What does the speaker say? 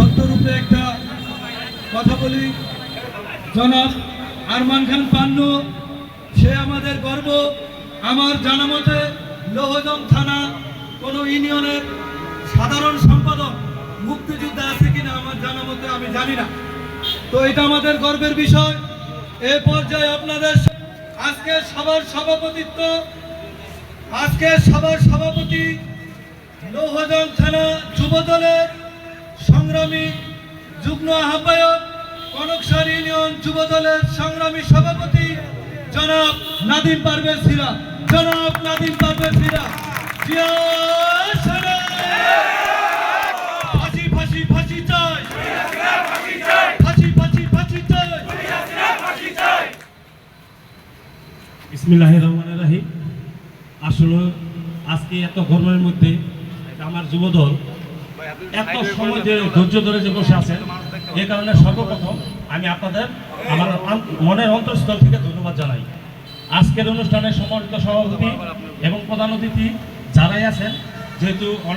ভক্তরূপে একটা কথা বলি। জনাব আরমান খান পান্নু, সে আমাদের গর্ব। আমার জানা মতে লৌহজং থানা কোনো ইউনিয়নের সাধারণ সম্পাদক, মুক্তিযোদ্ধা আছে কিনা আমার জানা মতে আমি জানি না। তো এটা আমাদের গর্বের বিষয়। এ পর্যায়ে আপনাদের আজকে সবার সভাপতিত্ব, আজকে সবার সভাপতি লৌহজং থানা যুব দলের সংগ্রামী যুগ্ম আহ্বায়ক, কনকসর ইউনিয়ন যুব দলের সংগ্রামী সভাপতি জনাব নাদিম পারভেজ সিরা জনাব নাদিম পারভেজ সিরা আসলে আজকে এত গরমের মধ্যে আমার যুবদল এত সময় যে ধৈর্য ধরে যে বসে আছেন এ কারণে সর্বপ্রথম আমি আপনাদের আমার মনের অন্তঃস্থল থেকে ধন্যবাদ জানাই। আজকের অনুষ্ঠানে সমর্থিত সভাপতি এবং প্রধান অতিথি যারাই আছেন যেহেতু